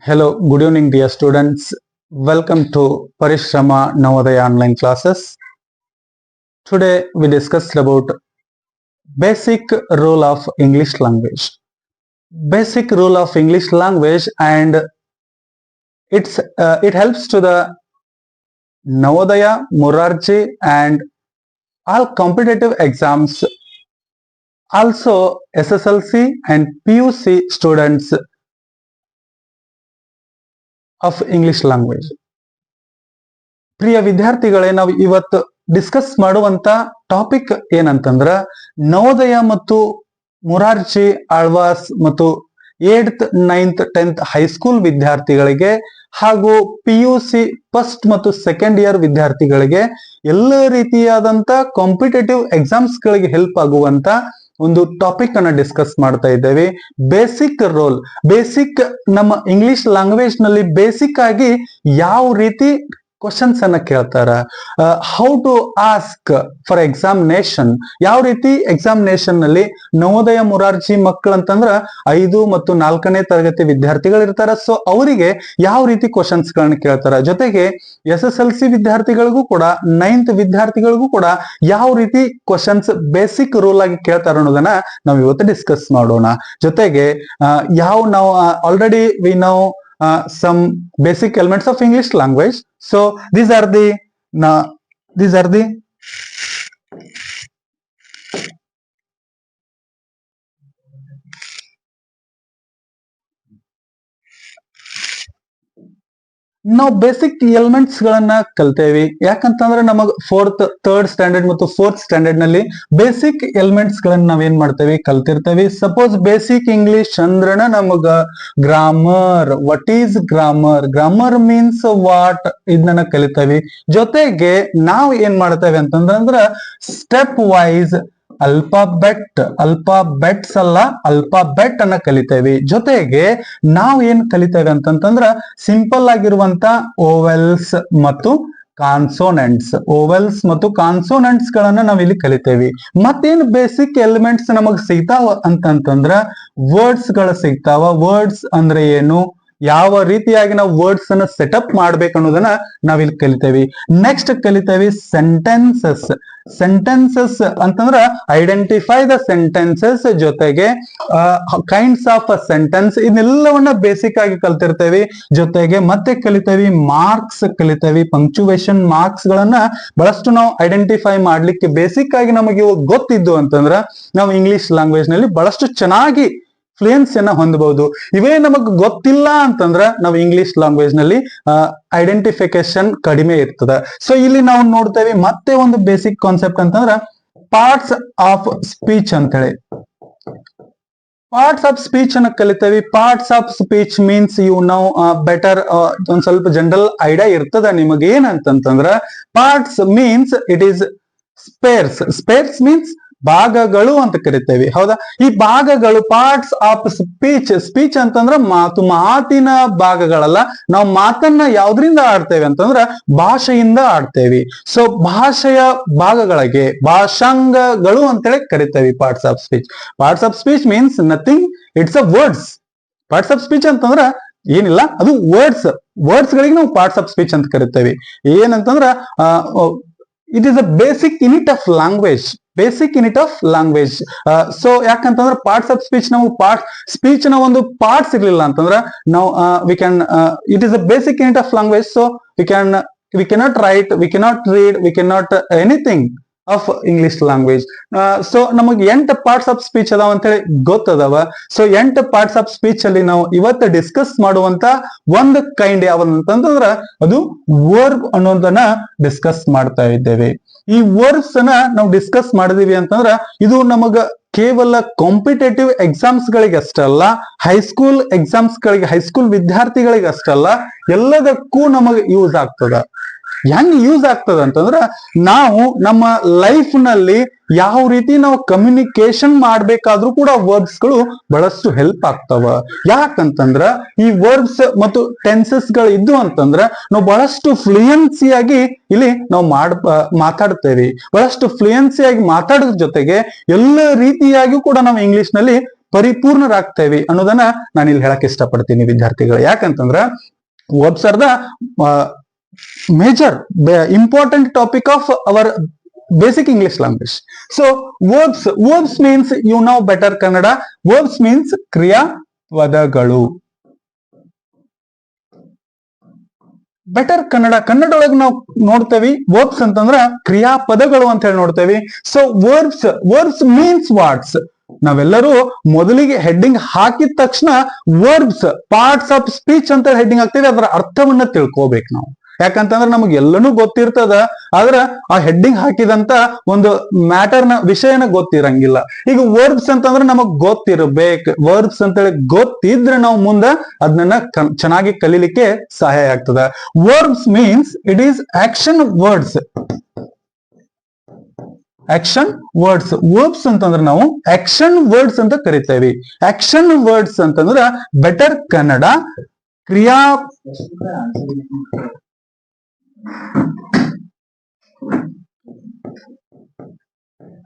Hello, good evening, dear students. Welcome to Parishrama Navodaya online classes. Today we discussed about basic rule of English language. Basic rule of English language and it's uh, it helps to the Navodaya, Murarji and all competitive exams. Also SSLC and PUC students of English language ಪ್ರಿಯ ವಿದ್ಯಾರ್ಥಿಗಳೇ, ನಾವು ಇವತ್ತು discuss ಮಾಡುವಂತ topic ಏನಂತಂದ್ರ, Navodaya ಮತ್ತು ಮುರಾರ್ಜಿ ಆಳ್ವಾಸ್ ಮತ್ತು eighth ninth tenth high school ವಿದ್ಯಾರ್ಥಿಗಳಿಗೆ ಹಾಗೂ P U C first ಮತ್ತು second year ವಿದ್ಯಾರ್ಥಿಗಳಿಗೆ ಎಲ್ಲ ರೀತಿಯಾದಂತ ಕಾಂಪಿಟೇಟಿವ್ ಎಕ್ಸಾಮ್ಸ್ ಗಳಿಗೆ ಹೆಲ್ಪ್ ಆಗುವಂತ ಒಂದು ಟಾಪಿಕ್ ಅನ್ನ ಡಿಸ್ಕಸ್ ಮಾಡ್ತಾ ಇದ್ದೇವೆ. ಬೇಸಿಕ್ ರೋಲ್ ಬೇಸಿಕ್ ನಮ್ಮ ಇಂಗ್ಲಿಷ್ ಲ್ಯಾಂಗ್ವೇಜ್ನಲ್ಲಿ ಬೇಸಿಕ್ ಆಗಿ ಯಾವ ರೀತಿ ಕ್ವಶನ್ಸ್ ಅನ್ನ ಕೇಳ್ತಾರ? How to ask for examination ಯಾವ ರೀತಿ ಎಕ್ಸಾಮಿನೇಷನ್ನಲ್ಲಿ ನವೋದಯ ಮುರಾರ್ಜಿ ಮಕ್ಕಳು ಅಂತಂದ್ರ ಐದು ಮತ್ತು ನಾಲ್ಕನೇ ತರಗತಿ ವಿದ್ಯಾರ್ಥಿಗಳು ಇರ್ತಾರ ಸೊ ಅವರಿಗೆ ಯಾವ ರೀತಿ ಕ್ವಶನ್ಸ್ ಗಳನ್ನ ಕೇಳ್ತಾರ? ಜೊತೆಗೆ ಎಸ್ ಎಸ್ ಎಲ್ ಸಿ ವಿದ್ಯಾರ್ಥಿಗಳಿಗೂ ಕೂಡ ನೈನ್ತ್ ವಿದ್ಯಾರ್ಥಿಗಳಿಗೂ ಕೂಡ ಯಾವ ರೀತಿ ಕ್ವಶನ್ಸ್ ಬೇಸಿಕ್ ರೂಲ್ ಆಗಿ ಕೇಳ್ತಾರ ಅನ್ನೋದನ್ನ ನಾವ್ ಇವತ್ತು ಡಿಸ್ಕಸ್ ಮಾಡೋಣ. ಜೊತೆಗೆ ಯಾವ ನಾವು ಆಲ್ರೆಡಿ ವಿ ನಾವು Uh, some basic elements of English language. So these are the these are the ನಾವು ಬೇಸಿಕ್ ಎಲಿಮೆಂಟ್ಸ್ ಗಳನ್ನ ಕಲ್ತೇವಿ. ಯಾಕಂತಂದ್ರೆ ನಮಗ್ ಫೋರ್ತ್ ಥರ್ಡ್ ಸ್ಟ್ಯಾಂಡರ್ಡ್ ಮತ್ತು ಫೋರ್ತ್ ಸ್ಟ್ಯಾಂಡರ್ಡ್ನಲ್ಲಿ ಬೇಸಿಕ್ ಎಲಿಮೆಂಟ್ಸ್ ಗಳನ್ನ ನಾವೇನ್ ಮಾಡ್ತೇವೆ? ಕಲ್ತಿರ್ತೇವಿ. ಸಪೋಸ್ ಬೇಸಿಕ್ ಇಂಗ್ಲಿಷ್ ಅಂದ್ರನ ನಮಗ grammar what is grammar grammar means what ಇದನ್ನ ಕಲಿತೇವಿ. ಜೊತೆಗೆ ನಾವ್ ಏನ್ ಮಾಡ್ತೇವೆ ಅಂತಂದ್ರ ಸ್ಟೆಪ್ ವೈಸ್ ಅಲ್ಫಾಬೆಟ್ ಅಲ್ಫಾಬೆಟ್ಸ್ ಅಲ್ಲ ಅಲ್ಫಾಬೆಟ್ ಅನ್ನ ಕಲಿತೇವೆ. ಜೊತೆಗೆ ನಾವು ಏನ್ ಕಲಿತೇವೆ ಅಂತಂತಂದ್ರ ಸಿಂಪಲ್ ಆಗಿರುವಂತ ಓವೆಲ್ಸ್ ಮತ್ತು ಕಾನ್ಸೋನೆಂಟ್ಸ್. ಓವೆಲ್ಸ್ ಮತ್ತು ಕಾನ್ಸೋನೆಂಟ್ಸ್ ಗಳನ್ನ ನಾವು ಇಲ್ಲಿ ಕಲಿತೇವಿ. ಮತ್ತೇನ್ ಬೇಸಿಕ್ ಎಲಿಮೆಂಟ್ಸ್ ನಮಗ್ ಸಿಗ್ತಾವ ಅಂತಂತಂದ್ರ ವರ್ಡ್ಸ್ಗಳ ಸಿಗ್ತಾವ. ವರ್ಡ್ಸ್ ಅಂದ್ರೆ ಏನು? ಯಾವ ರೀತಿಯಾಗಿ ನಾವು ವರ್ಡ್ಸ್ ಅನ್ನ ಸೆಟಪ್ ಮಾಡ್ಬೇಕು ಅನ್ನೋದನ್ನ ನಾವಿಲ್ಲಿ ಕಲಿತೇವಿ. ನೆಕ್ಸ್ಟ್ ಕಲಿತೇವಿ ಸೆಂಟೆನ್ಸಸ್ ಸೆಂಟೆನ್ಸಸ್ ಅಂತಂದ್ರ ಐಡೆಂಟಿಫೈ ದ ಸೆಂಟೆನ್ಸಸ್ ಜೊತೆಗೆ ಕೈಂಡ್ಸ್ ಆಫ್ ಅ ಸೆಂಟೆನ್ಸ್ ಇದನ್ನೆಲ್ಲವನ್ನ ಬೇಸಿಕ್ ಆಗಿ ಕಲ್ತಿರ್ತೇವಿ. ಜೊತೆಗೆ ಮತ್ತೆ ಕಲಿತೇವಿ ಮಾರ್ಕ್ಸ್ ಕಲಿತೇವಿ ಪಂಕ್ಚುವೇಶನ್ ಮಾರ್ಕ್ಸ್ ಗಳನ್ನ ಬಹಳಷ್ಟು ನಾವು ಐಡೆಂಟಿಫೈ ಮಾಡ್ಲಿಕ್ಕೆ ಬೇಸಿಕ್ ಆಗಿ ನಮಗೆ ಗೊತ್ತಿದ್ದು ಅಂತಂದ್ರ, ನಾವು ಇಂಗ್ಲಿಷ್ ಲ್ಯಾಂಗ್ವೇಜ್ನಲ್ಲಿ ಬಹಳಷ್ಟು ಚೆನ್ನಾಗಿ ಫ್ಲೂಯೆನ್ಸಿಯನ್ನ ಹೊಂದಬಹುದು. ಇವೇ ನಮಗ್ ಗೊತ್ತಿಲ್ಲ ಅಂತಂದ್ರ ನಾವು ಇಂಗ್ಲಿಷ್ ಲ್ಯಾಂಗ್ವೇಜ್ನಲ್ಲಿ ಐಡೆಂಟಿಫಿಕೇಶನ್ ಕಡಿಮೆ ಇರ್ತದ. ಸೊ ಇಲ್ಲಿ ನಾವು ನೋಡ್ತೇವೆ ಮತ್ತೆ ಒಂದು ಬೇಸಿಕ್ ಕಾನ್ಸೆಪ್ಟ್ ಅಂತಂದ್ರ ಪಾರ್ಟ್ಸ್ ಆಫ್ ಸ್ಪೀಚ್ ಅಂತ ಹೇಳಿ ಪಾರ್ಟ್ಸ್ ಆಫ್ ಸ್ಪೀಚ್ ಅನ್ನ ಕಲಿತೇವೆ. Parts of speech means you know better ಒಂದ್ ಸ್ವಲ್ಪ ಜನರಲ್ ಐಡಿಯಾ ಇರ್ತದ ನಿಮಗೆ ಏನಂತಂದ್ರ parts means it is spares spares means ಭಾಗಗಳು ಅಂತ ಕರಿತೇವೆ. ಹೌದಾ? ಈ ಭಾಗಗಳು ಪಾರ್ಟ್ಸ್ ಆಫ್ ಸ್ಪೀಚ್ ಸ್ಪೀಚ್ ಅಂತಂದ್ರ ಮಾತು ಮಾತಿನ ಭಾಗಗಳಲ್ಲ. ನಾವು ಮಾತನ್ನ ಯಾವ್ದ್ರಿಂದ ಆಡ್ತೇವೆ ಅಂತಂದ್ರ ಭಾಷೆಯಿಂದ ಆಡ್ತೇವೆ. ಸೊ ಭಾಷೆಯ ಭಾಗಗಳಿಗೆ ಭಾಷಾಂಗಗಳು ಅಂತೇಳಿ ಕರಿತೇವೆ parts of speech parts of speech means nothing it's a words parts of speech ಅಂತಂದ್ರ ಏನಿಲ್ಲ, ಅದು ವರ್ಡ್ಸ್ ವರ್ಡ್ಸ್ ಗಳಿಗೆ ನಾವು ಪಾರ್ಟ್ಸ್ ಆಫ್ ಸ್ಪೀಚ್ ಅಂತ ಕರಿತೇವೆ. ಏನಂತಂದ್ರ it is a basic unit of language basic unit of language so ಯಾಕಂತಂದ್ರೆ parts of speech ನಾವು part ಸ್ಪೀಚ್ನ ಒಂದು ಪಾರ್ಟ್ಸ್ ಇರ್ಲಿಲ್ಲ ಅಂತಂದ್ರೆ ನಾವು we can it is a basic unit of language so we can we cannot write we cannot read we cannot anything of English language so ನಮಗೆ ಎಂಟು parts of speech ಅದಾವ ಅಂತ ಹೇಳಿ ಗೊತ್ತದವ. ಸೊ ಎಂಟು ಪಾರ್ಟ್ಸ್ ಆಫ್ ಸ್ಪೀಚ್ ಅಲ್ಲಿ ನಾವು ಇವತ್ತು ಡಿಸ್ಕಸ್ ಮಾಡುವಂತ ಒಂದು ಕೈಂಡ್ ಯಾವ್ದಂತಂದ್ರ ಅದು ವರ್ಬ್ ಅನ್ನೋದನ್ನ ಡಿಸ್ಕಸ್ ಮಾಡ್ತಾ ಇದ್ದೇವೆ. ಈ ವರ್ಬ್ಸ್ ಅನ್ನ ನಾವು ಡಿಸ್ಕಸ್ ಮಾಡಿದೀವಿ ಅಂತಂದ್ರ ಇದು ನಮಗ ಕೇವಲ ಕಾಂಪಿಟೇಟಿವ್ ಎಕ್ಸಾಮ್ಸ್ ಗಳಿಗೆ ಅಷ್ಟಲ್ಲ ಹೈಸ್ಕೂಲ್ ಎಕ್ಸಾಮ್ಸ್ ಗಳಿಗೆ ಹೈಸ್ಕೂಲ್ ವಿದ್ಯಾರ್ಥಿಗಳಿಗೆ ಅಷ್ಟಲ್ಲ ಎಲ್ಲದಕ್ಕೂ ನಮಗೆ ಯೂಸ್ ಆಗ್ತದ. ಹೆಂಗ್ ಯೂಸ್ ಆಗ್ತದ ಅಂತಂದ್ರ ನಾವು ನಮ್ಮ ಲೈಫ್ನಲ್ಲಿ ಯಾವ ರೀತಿ ನಾವು ಕಮ್ಯುನಿಕೇಶನ್ ಮಾಡ್ಬೇಕಾದ್ರೂ ಕೂಡ ವರ್ಬ್ಸ್ಗಳು ಬಹಳಷ್ಟು ಹೆಲ್ಪ್ ಆಗ್ತಾವ. ಯಾಕಂತಂದ್ರ ಈ ವರ್ಬ್ಸ್ ಮತ್ತು ಟೆನ್ಸಸ್ಗಳು ಇದ್ದು ಅಂತಂದ್ರ ನಾವು ಬಹಳಷ್ಟು ಫ್ಲೂಯೆನ್ಸಿಯಾಗಿ ಇಲ್ಲಿ ನಾವು ಮಾಡ್ ಮಾತಾಡ್ತೇವೆ ಬಹಳಷ್ಟು ಫ್ಲೂಯೆನ್ಸಿಯಾಗಿ ಮಾತಾಡೋದ್ರ ಜೊತೆಗೆ ಎಲ್ಲ ರೀತಿಯಾಗಿ ಕೂಡ ನಾವು ಇಂಗ್ಲಿಷ್ನಲ್ಲಿ ಪರಿಪೂರ್ಣರಾಗ್ತೇವೆ ಅನ್ನೋದನ್ನ ನಾನು ಇಲ್ಲಿ ಹೇಳಕ್ ಇಷ್ಟಪಡ್ತೀನಿ ವಿದ್ಯಾರ್ಥಿಗಳು. ಯಾಕಂತಂದ್ರ verbs are major important topic of our basic English language so verbs verbs means you know better Kannada verbs means ಕ್ರಿಯಾ ಪದಗಳು ಬೆಟರ್ ಕನ್ನಡ ಕನ್ನಡ ಒಳಗೆ ನಾವು ನೋಡ್ತೇವಿ ವರ್ಬ್ಸ್ ಅಂತಂದ್ರ ಕ್ರಿಯಾಪದಗಳು ಅಂತ ಹೇಳಿ ನೋಡ್ತೇವಿ. So verbs verbs means what's ನಾವೆಲ್ಲರೂ ಮೊದಲಿಗೆ ಹೆಡ್ಡಿಂಗ್ ಹಾಕಿದ ತಕ್ಷಣ ವರ್ಬ್ಸ್ ಪಾರ್ಟ್ಸ್ ಆಫ್ ಸ್ಪೀಚ್ ಅಂತ ಹೆಡ್ಡಿಂಗ್ ಹಾಕ್ತೇವೆ. ಅದರ ಅರ್ಥವನ್ನ ತಿಳ್ಕೋಬೇಕು ನಾವು. ಯಾಕಂತಂದ್ರೆ ನಮಗೆ ಎಲ್ಲನೂ ಗೊತ್ತಿರ್ತದ, ಆದ್ರ ಆ ಹೆಡ್ಡಿಂಗ್ ಹಾಕಿದಂತ ಒಂದು ಮ್ಯಾಟರ್ನ ವಿಷಯನ ಗೊತ್ತಿರಂಗಿಲ್ಲ. ಈಗ ವರ್ಬ್ಸ್ ಅಂತಂದ್ರೆ ನಮಗ್ ಗೊತ್ತಿರ್ಬೇಕು. ವರ್ಬ್ಸ್ ಅಂತೇಳಿ ಗೊತ್ತಿದ್ರೆ ನಾವು ಮುಂದ ಅದನ್ನ ಚೆನ್ನಾಗಿ ಕಲೀಲಿಕ್ಕೆ ಸಹಾಯ ಆಗ್ತದ. Verbs means it is action words action words verbs ಅಂತಂದ್ರೆ ನಾವು ಆಕ್ಷನ್ ವರ್ಡ್ಸ್ ಅಂತ ಕರಿತೇವೆ. ಆಕ್ಷನ್ ವರ್ಡ್ಸ್ ಅಂತಂದ್ರ ಬೆಟರ್ ಕನ್ನಡ ಕ್ರಿಯಾ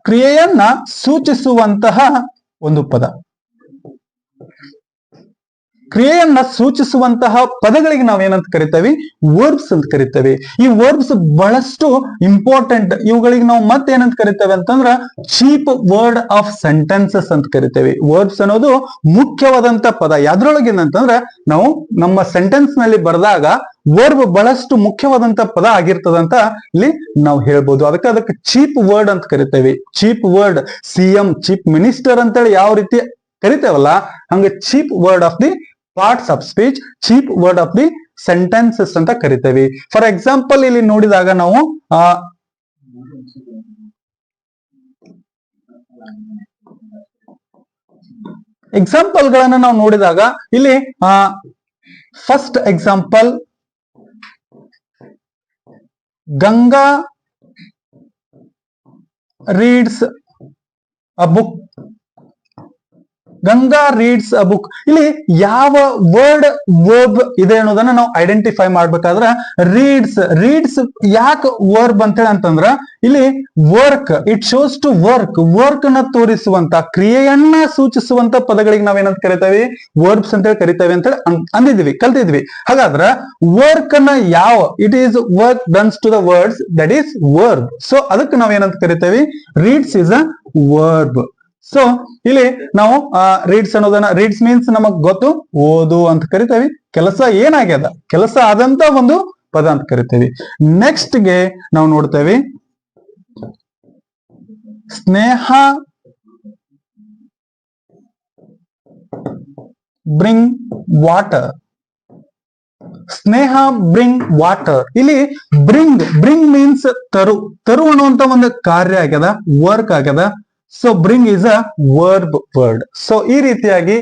ಕ್ರಿಯೆಯನ್ನ ಸೂಚಿಸುವಂತಹ ಒಂದು ಪದ. ಕ್ರಿಯೆಯನ್ನ ಸೂಚಿಸುವಂತಹ ಪದಗಳಿಗೆ ನಾವು ಏನಂತ ಕರಿತೇವೆ? ವರ್ಬ್ಸ್ ಅಂತ ಕರಿತೇವೆ. ಈ ವರ್ಬ್ಸ್ ಬಹಳಷ್ಟು ಇಂಪಾರ್ಟೆಂಟ್ ಇವುಗಳಿಗೆ ನಾವು ಮತ್ತೇನಂತ ಕರಿತೇವೆ ಅಂತಂದ್ರ ಚೀಪ್ ವರ್ಡ್ ಆಫ್ ಸೆಂಟೆನ್ಸಸ್ ಅಂತ ಕರಿತೇವೆ. ವರ್ಬ್ಸ್ ಅನ್ನೋದು ಮುಖ್ಯವಾದಂತ ಪದ. ಯಾವ್ದ್ರೊಳಗೆ ಅಂತಂದ್ರ ನಾವು ನಮ್ಮ ಸೆಂಟೆನ್ಸ್ನಲ್ಲಿ ಬರೆದಾಗ ವರ್ಬ್ ಬಹಳಷ್ಟು ಮುಖ್ಯವಾದಂತ ಪದ ಆಗಿರ್ತದಂತ ಇಲ್ಲಿ ನಾವು ಹೇಳ್ಬೋದು. ಅದಕ್ಕೆ ಅದಕ್ಕೆ ಚೀಪ್ ವರ್ಡ್ ಅಂತ ಕರಿತೇವೆ. Chief word C M chief minister ಅಂತೇಳಿ ಯಾವ ರೀತಿ ಕರಿತೇವಲ್ಲ, ಹಂಗ chief word of the parts of speech chief word of the sentences ಅಂತ ಕರಿತೇವೆ. ಫಾರ್ ಎಕ್ಸಾಂಪಲ್ ಇಲ್ಲಿ ನೋಡಿದಾಗ ನಾವು ಎಕ್ಸಾಂಪಲ್ ಗಳನ್ನ ನಾವು ನೋಡಿದಾಗ ಇಲ್ಲಿ first example Ganga reads a book Ganga reads a book ಇಲ್ಲಿ ಯಾವ ವರ್ಡ್ ವರ್ಬ್ ಇದೆ ಅನ್ನೋದನ್ನ ನಾವು ಐಡೆಂಟಿಫೈ ಮಾಡ್ಬೇಕಾದ್ರ ರೀಡ್ಸ್ ರೀಡ್ಸ್ ಯಾಕೆ ವರ್ಬ್ ಅಂತೇಳಿ ಅಂತಂದ್ರ ಇಲ್ಲಿ work it shows to work ವರ್ಕ್ನ ತೋರಿಸುವಂತ, ಕ್ರಿಯೆಯನ್ನ ಸೂಚಿಸುವಂತ ಪದಗಳಿಗೆ ನಾವೇನಂತ ಕರಿತೇವೆ? ವರ್ಬ್ಸ್ ಅಂತೇಳಿ ಕರಿತೇವೆ ಅಂತೇಳಿ ಹೇಳಿ ಅಂದಿದ್ವಿ ಕಲ್ತಿದ್ವಿ. ಹಾಗಾದ್ರ ವರ್ಕ್ ಅನ್ನ ಯಾವ it is work done to the words that is verb so ಅದಕ್ಕೆ ನಾವೇನಂತ ಕರಿತೇವೆ? Reads is a verb so ಇಲ್ಲಿ ನಾವು ರೀಡ್ಸ್ ಅನ್ನೋದನ್ನ ರೀಡ್ಸ್ ಮೀನ್ಸ್ ನಮಗ್ ಗೊತ್ತು, ಓದು ಅಂತ ಕರಿತೇವೆ. ಕೆಲಸ ಏನಾಗ್ಯದ? ಕೆಲಸ ಆದಂತ ಒಂದು ಪದ ಅಂತ ಕರಿತೇವೆ. ನೆಕ್ಸ್ಟ್ಗೆ ನಾವು ನೋಡ್ತೇವೆ. Sneha bring water Sneha bring water ಇಲ್ಲಿ ಬ್ರಿಂಗ್ ಬ್ರಿಂಗ್ ಮೀನ್ಸ್ ತರು. ತರು ಅನ್ನುವಂತ ಒಂದು ಕಾರ್ಯ ಆಗ್ಯದ ವರ್ಕ್ ಆಗ್ಯದ. So bring is a verb word so ಈ ರೀತಿಯಾಗಿ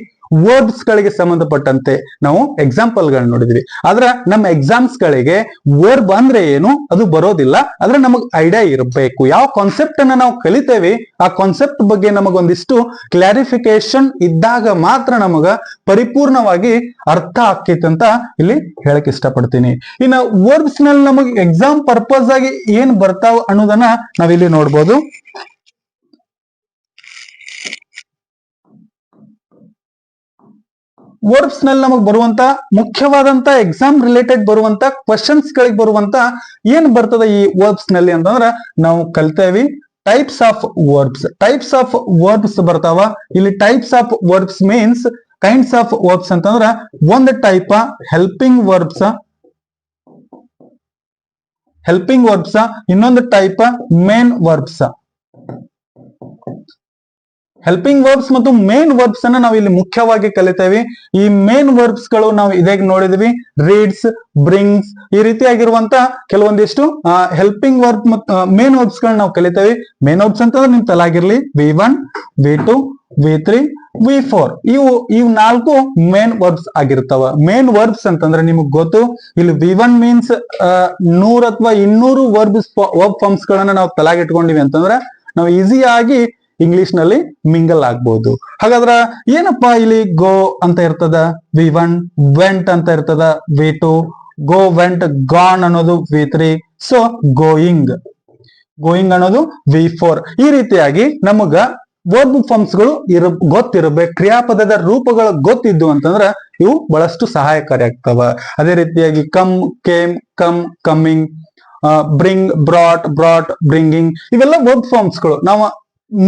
ವರ್ಬ್ಸ್ ಗಳಿಗೆ ಸಂಬಂಧಪಟ್ಟಂತೆ ನಾವು ಎಕ್ಸಾಂಪಲ್ ಗಳನ್ನ ನೋಡಿದ್ವಿ. ಆದ್ರೆ ನಮ್ಮ ಎಕ್ಸಾಮ್ಸ್ ಗಳಿಗೆ ವರ್ಬ್ ಅಂದ್ರೆ ಏನು ಅದು ಬರೋದಿಲ್ಲ. ಆದ್ರೆ ನಮಗ್ ಐಡಿಯಾ ಇರಬೇಕು. ಯಾವ ಕಾನ್ಸೆಪ್ಟ್ ಅನ್ನ ನಾವು ಕಲಿತೇವೆ, ಆ ಕಾನ್ಸೆಪ್ಟ್ ಬಗ್ಗೆ ನಮಗೊಂದಿಷ್ಟು ಕ್ಲಾರಿಫಿಕೇಶನ್ ಇದ್ದಾಗ ಮಾತ್ರ ನಮಗ ಪರಿಪೂರ್ಣವಾಗಿ ಅರ್ಥ ಆಕೈತೆ ಅಂತ ಇಲ್ಲಿ ಹೇಳಕ್ ಇಷ್ಟಪಡ್ತೀನಿ. ಇನ್ನು ವರ್ಬ್ಸ್ನಲ್ಲಿ ನಮಗ್ ಎಕ್ಸಾಮ್ ಪರ್ಪಸ್ ಆಗಿ ಏನ್ ಬರ್ತಾವ ಅನ್ನೋದನ್ನ ನಾವಿಲ್ಲಿ ನೋಡ್ಬೋದು. ವರ್ಬ್ಸ್ನಲ್ಲಿ ನಮಗ್ ಬರುವಂತ ಮುಖ್ಯವಾದಂತ ಎಕ್ಸಾಮ್ ರಿಲೇಟೆಡ್ ಬರುವಂತ ಕ್ವಶನ್ಸ್ ಗಳಿಗೆ ಬರುವಂತ ಏನ್ ಬರ್ತದ ಈ ವರ್ಬ್ಸ್ನಲ್ಲಿ ಅಂತಂದ್ರ ನಾವು ಕಲ್ತೇವಿ types of verbs types of verbs ಬರ್ತಾವ. ಇಲ್ಲಿ types of verbs means kinds of verbs ಅಂತಂದ್ರ ಒಂದ್ type helping verbs helping verbs ಇನ್ನೊಂದು type main verbs helping verbs ಮತ್ತು ಮೇನ್ ವರ್ಬ್ಸ್ ಅನ್ನ ನಾವು ಇಲ್ಲಿ ಮುಖ್ಯವಾಗಿ ಕಲಿತೇವೆ. ಈ ಮೇನ್ ವರ್ಬ್ಸ್ಗಳು ನಾವು ಇದೇಗ್ ನೋಡಿದ್ವಿ. ರೀಡ್ಸ್ ಬ್ರಿಂಗ್ಸ್ ಈ ರೀತಿಯಾಗಿರುವಂತ ಕೆಲವೊಂದಿಷ್ಟು ಹೆಲ್ಪಿಂಗ್ ವರ್ಬ್ ಮತ್ತು ಮೇನ್ ವರ್ಬ್ಸ್ ಗಳನ್ನ ನಾವು ಕಲಿತೇವೆ. ಮೇನ್ ವರ್ಬ್ಸ್ ಅಂತಂದ್ರೆ ನಿಮ್ ತಲಾಗಿರ್ಲಿ. V one V two V three V four ಇವು ಇವು ನಾಲ್ಕು ಮೇನ್ ವರ್ಬ್ಸ್ ಆಗಿರ್ತಾವ. ಮೇನ್ ವರ್ಬ್ಸ್ ಅಂತಂದ್ರೆ ನಿಮಗ್ ಗೊತ್ತು. ಇಲ್ಲಿ ವಿ ಒನ್ ಮೀನ್ಸ್ ನೂರ್ ಅಥವಾ ಇನ್ನೂರು ವರ್ಬ್ಸ್ ವರ್ಬ್ ಫಾರ್ಮ್ಸ್ ಗಳನ್ನ ನಾವು ತಲಾಗಿಟ್ಕೊಂಡಿವಿ ಅಂತಂದ್ರೆ ನಾವು ಈಸಿಯಾಗಿ ಇಂಗ್ಲಿಷ್ನಲ್ಲಿ ಮಿಂಗಲ್ ಆಗ್ಬಹುದು ಹಾಗಾದ್ರ ಏನಪ್ಪಾ ಇಲ್ಲಿ ಗೋ ಅಂತ ಇರ್ತದ? ವಿ ಒನ್ ವೆಂಟ್ ಅಂತ ಇರ್ತದ? V two go went gone ಅನ್ನೋದು V three so going going ಅನ್ನೋದು ವಿ ಫೋರ್ ಈ ರೀತಿಯಾಗಿ ನಮಗ ವರ್ಬ್ ಫಾರ್ಮ್ಸ್ಗಳು ಇರ ಗೊತ್ತಿರಬೇಕು ಕ್ರಿಯಾಪದದ ರೂಪಗಳು ಗೊತ್ತಿದ್ದು ಅಂತಂದ್ರ ಇವು ಬಹಳಷ್ಟು ಸಹಾಯಕಾರಿ ಆಗ್ತವ ಅದೇ ರೀತಿಯಾಗಿ come came come coming bring brought brought bringing ಇವೆಲ್ಲ ವರ್ಬ್ ಫಾರ್ಮ್ಸ್ಗಳು. ನಾವು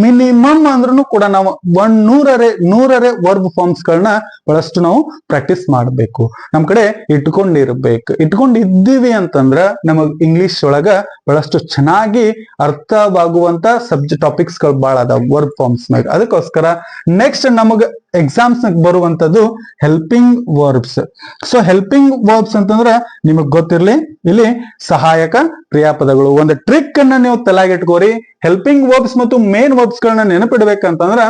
ಮಿನಿಮಮ್ ಅಂದ್ರೂ ಕೂಡ ನಾವು ಒಂದ್ ನೂರರೆ ನೂರರೆ ವರ್ಬ್ ಫಾರ್ಮ್ಸ್ ಗಳನ್ನ ಬಹಳಷ್ಟು ನಾವು ಪ್ರಾಕ್ಟೀಸ್ ಮಾಡಬೇಕು. ನಮ್ ಕಡೆ ಇಟ್ಕೊಂಡಿರ್ಬೇಕು. ಇಟ್ಕೊಂಡಿದ್ದೀವಿ ಅಂತಂದ್ರ ನಮಗ್ ಇಂಗ್ಲಿಷ್ ಒಳಗ ಬಹಳಷ್ಟು ಚೆನ್ನಾಗಿ ಅರ್ಥವಾಗುವಂತ ಸಬ್ಜೆಕ್ಟ್ ಟಾಪಿಕ್ಸ್ಗಳು ಬಹಳ ಅದಾವ ವರ್ಬ್ ಫಾರ್ಮ್ಸ್ ಮ್ಯಾಗ. ಅದಕ್ಕೋಸ್ಕರ ನೆಕ್ಸ್ಟ್ ನಮಗ್ ಎಕ್ಸಾಮ್ಸ್ ಬರುವಂತದ್ದು helping verbs so helping verbs ಅಂತಂದ್ರ ನಿಮಗ್ ಗೊತ್ತಿರ್ಲಿ, ಇಲ್ಲಿ ಸಹಾಯಕ ಕ್ರಿಯಾಪದಗಳು. ಒಂದು ಟ್ರಿಕ್ ಅನ್ನ ನೀವು ತಲೆಗಿಟ್ಕೋರಿ ಹೆಲ್ಪಿಂಗ್ ವರ್ಬ್ಸ್ ಮತ್ತು ಮೇನ್ ವರ್ಬ್ಸ್ ಗಳನ್ನ ನೆನಪಿಡ್ಬೇಕಂತಂದ್ರ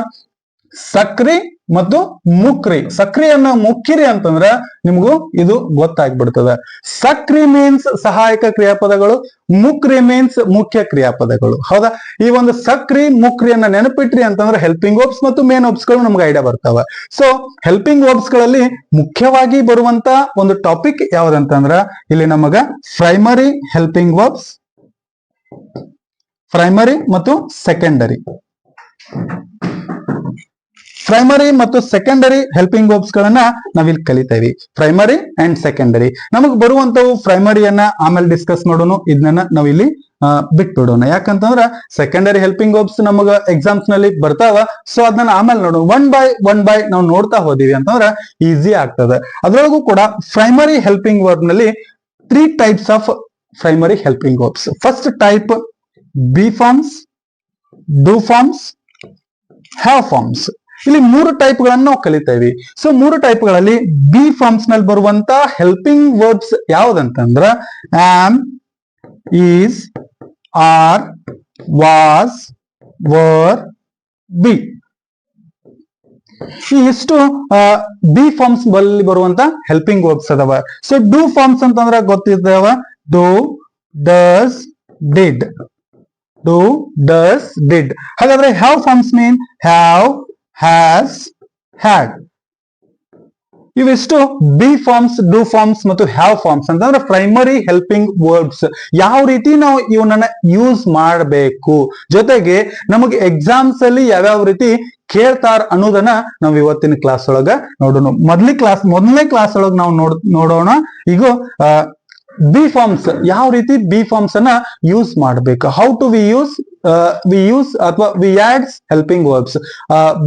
ಸಕ್ರಿ ಮತ್ತು ಮುಕ್ರಿ. ಸಕ್ರಿಯನ್ನ ಮುಕ್ಕಿರಿ ಅಂತಂದ್ರ ನಿಮಗೂ ಇದು ಗೊತ್ತಾಗ್ಬಿಡ್ತದ. ಸಕ್ರಿ ಮೀನ್ಸ್ ಸಹಾಯಕ ಕ್ರಿಯಾಪದಗಳು, ಮುಕ್ರಿ ಮೀನ್ಸ್ ಮುಖ್ಯ ಕ್ರಿಯಾಪದಗಳು. ಹೌದಾ? ಈ ಒಂದು ಸಕ್ರಿ, ಮುಕ್ರಿಯನ್ನ ನೆನಪಿಟ್ರಿ ಅಂತಂದ್ರೆ ಹೆಲ್ಪಿಂಗ್ ವರ್ಬ್ಸ್ ಮತ್ತು ಮೇನ್ ವರ್ಬ್ಸ್ಗಳು ನಮ್ಗೆ ಐಡಿಯಾ ಬರ್ತಾವ. ಸೊ ಹೆಲ್ಪಿಂಗ್ ವರ್ಬ್ಸ್ಗಳಲ್ಲಿ ಮುಖ್ಯವಾಗಿ ಬರುವಂತ ಒಂದು ಟಾಪಿಕ್ ಯಾವ್ದಂತಂದ್ರ ಇಲ್ಲಿ ನಮಗ ಪ್ರೈಮರಿ ಹೆಲ್ಪಿಂಗ್ ವರ್ಬ್ಸ್ ಪ್ರೈಮರಿ ಮತ್ತು ಸೆಕೆಂಡರಿ ಪ್ರೈಮರಿ ಮತ್ತು ಸೆಕೆಂಡರಿ ಹೆಲ್ಪಿಂಗ್ ವರ್ಬ್ಸ್ ಗಳನ್ನ ನಾವಿಲ್ಲಿ ಕಲಿತೇವಿ ಪ್ರೈಮರಿ ಅಂಡ್ ಸೆಕೆಂಡರಿ ನಮಗ್ ಬರುವಂತವು ಪ್ರೈಮರಿಯನ್ನ ಆಮೇಲೆ ಡಿಸ್ಕಸ್ ಮಾಡೋಣ ಇದನ್ನ ನಾವಿಲ್ಲಿ ಬಿಟ್ಬಿಡೋಣ. ಯಾಕಂತಂದ್ರ ಸೆಕೆಂಡರಿ ಹೆಲ್ಪಿಂಗ್ ವರ್ಬ್ಸ್ ನಮಗ ಎಕ್ಸಾಮ್ಸ್ನಲ್ಲಿ ಬರ್ತಾವ ಸೊ ಅದನ್ನ ಆಮೇಲೆ ನೋಡೋಣ. ಒನ್ ಬೈ ಒನ್ ಬೈ ನಾವು ನೋಡ್ತಾ ಹೋದಿವಿ ಅಂತಂದ್ರ ಈಸಿ ಆಗ್ತದೆ. ಅದ್ರೊಳಗೂ ಕೂಡ primary helping ವರ್ಬ್ನಲ್ಲಿ three types of primary helping verbs first type be forms do forms have forms ಇಲ್ಲಿ ಮೂರು ಟೈಪ್ ಗಳನ್ನ ನಾವು ಕಲಿತೇವೆ ಸೊ ಮೂರು ಟೈಪ್ಗಳಲ್ಲಿ ಬಿ ಫಾರ್ಮ್ಸ್ನಲ್ಲಿ ಬರುವಂತ helping verbs ಯಾವ್ದಂತಂದ್ರ am is are was were be ಈ ಇಷ್ಟು ಬಿ ಫಾರ್ಮ್ಸ್ ಬಲ್ಲಿ ಬರುವಂತ ಹೆಲ್ಪಿಂಗ್ ವರ್ಬ್ಸ್ ಅದಾವ. ಸೊ ಡೂ ಫಾರ್ಮ್ಸ್ ಅಂತಂದ್ರ ಗೊತ್ತಿದ್ದಾವ? Do does did do does did ಹಾಗಾದ್ರೆ have forms mean have has had ಇವೆಷ್ಟು be forms do forms ಮತ್ತು have forms ಅಂತಂದ್ರೆ primary helping verbs ಯಾವ ರೀತಿ ನಾವು ಇವನನ್ನ ಯೂಸ್ ಮಾಡಬೇಕು? ಜೊತೆಗೆ ನಮಗೆ ಎಕ್ಸಾಮ್ಸ್ ಅಲ್ಲಿ ಯಾವ್ಯಾವ ರೀತಿ ಕೇಳ್ತಾರ ಅನ್ನೋದನ್ನ ನಾವು ಇವತ್ತಿನ ಕ್ಲಾಸ್ ಒಳಗ ನೋಡೋಣ. ಮೊದ್ಲಿ ಕ್ಲಾಸ್ ಮೊದಲನೇ ಕ್ಲಾಸ್ ಒಳಗ ನಾವು ನೋಡ್, ನೋಡೋಣ. ಈಗ ಬಿ ಫಾರ್ಮ್ಸ್ ಯಾವ ರೀತಿ ಬಿ ಫಾರ್ಮ್ಸ್ ಅನ್ನ ಯೂಸ್ ಮಾಡಬೇಕು? How to we use we use ಅಥವಾ we adds helping verbs